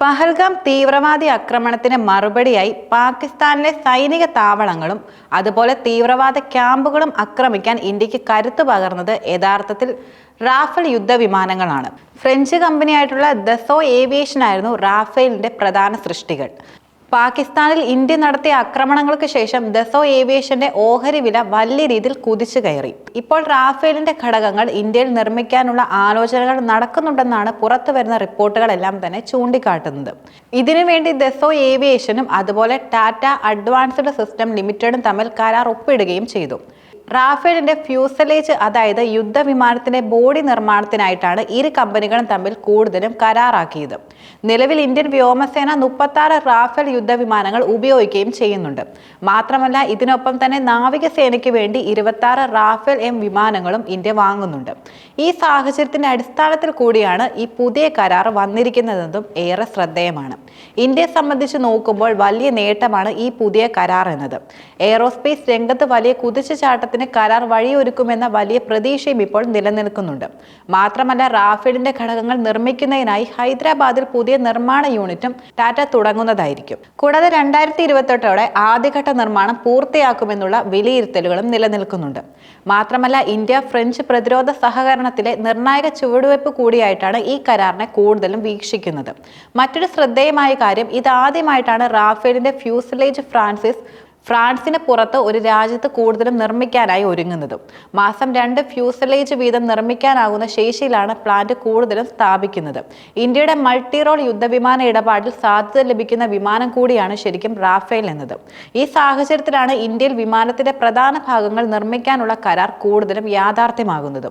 പഹൽഗാം തീവ്രവാദി ആക്രമണത്തിന് മറുപടിയായി പാകിസ്ഥാനിലെ സൈനിക താവളങ്ങളും അതുപോലെ തീവ്രവാദ ക്യാമ്പുകളും ആക്രമിക്കാൻ ഇന്ത്യയ്ക്ക് കരുത്തു പകർന്നത് യഥാർത്ഥത്തിൽ റാഫേൽ യുദ്ധവിമാനങ്ങളാണ്. ഫ്രഞ്ച് കമ്പനിയായിട്ടുള്ള ദസോ ഏവിയേഷൻ ആയിരുന്നു റാഫേലിന്റെ പ്രധാന സൃഷ്ടികൾ. പാകിസ്ഥാനിൽ ഇന്ത്യ നടത്തിയ ആക്രമണങ്ങൾക്ക് ശേഷം ദസോ ഏവിയേഷന്റെ ഓഹരി വില വലിയ രീതിയിൽ കുതിച്ചു കയറി. ഇപ്പോൾ റാഫേലിന്റെ ഘടകങ്ങൾ ഇന്ത്യയിൽ നിർമ്മിക്കാനുള്ള ആലോചനകൾ നടക്കുന്നുണ്ടെന്നാണ് പുറത്തു വരുന്ന റിപ്പോർട്ടുകളെല്ലാം തന്നെ ചൂണ്ടിക്കാട്ടുന്നത്. ഇതിനുവേണ്ടി ദസോ ഏവിയേഷനും അതുപോലെ ടാറ്റ അഡ്വാൻസ്ഡ് സിസ്റ്റം ലിമിറ്റഡും തമ്മിൽ കരാർ ഒപ്പിടുകയും ചെയ്തു. റാഫേലിന്റെ ഫ്യൂസലേജ് അതായത് യുദ്ധവിമാനത്തിന്റെ ബോഡി നിർമ്മാണത്തിനായിട്ടാണ് ഇരു കമ്പനികളും തമ്മിൽ കൂടുതലും കരാറാക്കിയത്. നിലവിൽ ഇന്ത്യൻ വ്യോമസേന മുപ്പത്താറ് റാഫേൽ യുദ്ധവിമാനങ്ങൾ ഉപയോഗിക്കുകയും ചെയ്യുന്നുണ്ട്. മാത്രമല്ല ഇതിനൊപ്പം തന്നെ നാവികസേനയ്ക്ക് വേണ്ടി ഇരുപത്തി റാഫേൽ എം വിമാനങ്ങളും ഇന്ത്യ വാങ്ങുന്നുണ്ട്. ഈ സാഹചര്യത്തിന്റെ അടിസ്ഥാനത്തിൽ കൂടിയാണ് ഈ പുതിയ കരാർ വന്നിരിക്കുന്നതെന്നും ഏറെ ശ്രദ്ധേയമാണ്. ഇന്ത്യയെ സംബന്ധിച്ച് നോക്കുമ്പോൾ വലിയ നേട്ടമാണ് ഈ പുതിയ കരാർ എന്നത്. എയ്റോസ്പേസ് രംഗത്ത് വലിയ കുതിച്ചുചാട്ടത്തിന് കരാർ വഴിയൊരുക്കുമെന്ന വലിയ പ്രതീക്ഷയും ഇപ്പോൾ നിലനിൽക്കുന്നുണ്ട്. മാത്രമല്ല റാഫേലിന്റെ ഘടകങ്ങൾ നിർമ്മിക്കുന്നതിനായി ഹൈദരാബാദിൽ പുതിയ നിർമ്മാണ യൂണിറ്റും ടാറ്റ തുടങ്ങുന്നതായിരിക്കും. കൂടാതെ രണ്ടായിരത്തി ഇരുപത്തെട്ടോടെ ആദ്യഘട്ട നിർമ്മാണം പൂർത്തിയാക്കുമെന്നുള്ള വിലയിരുത്തലുകളും നിലനിൽക്കുന്നുണ്ട്. മാത്രമല്ല ഇന്ത്യ ഫ്രഞ്ച് പ്രതിരോധ സഹകരണത്തിലെ നിർണായക ചുവടുവയ്പ് കൂടിയായിട്ടാണ് ഈ കരാറിനെ കൂടുതലും വീക്ഷിക്കുന്നത്. മറ്റൊരു ശ്രദ്ധേയമായ കാര്യം ഇതാദ്യമായിട്ടാണ് റാഫേലിന്റെ ഫ്യൂസിലേജ് ഫ്രാൻസിസ് ഫ്രാൻസിന് പുറത്ത് ഒരു രാജ്യത്ത് കൂടുതലും നിർമ്മിക്കാനായി ഒരുങ്ങുന്നതും. മാസം രണ്ട് ഫ്യൂസലേജ് വീതം നിർമ്മിക്കാനാകുന്ന ശേഷിയിലാണ് പ്ലാന്റ് കൂടുതലും സ്ഥാപിക്കുന്നത്. ഇന്ത്യയുടെ മൾട്ടി റോൾ യുദ്ധവിമാന ഇടപാടിൽ സാധ്യത ലഭിക്കുന്ന വിമാനം കൂടിയാണ് ശരിക്കും റാഫേൽ എന്നത്. ഈ സാഹചര്യത്തിലാണ് ഇന്ത്യയിൽ വിമാനത്തിന്റെ പ്രധാന ഭാഗങ്ങൾ നിർമ്മിക്കാനുള്ള കരാർ കൂടുതലും യാഥാർത്ഥ്യമാകുന്നത്.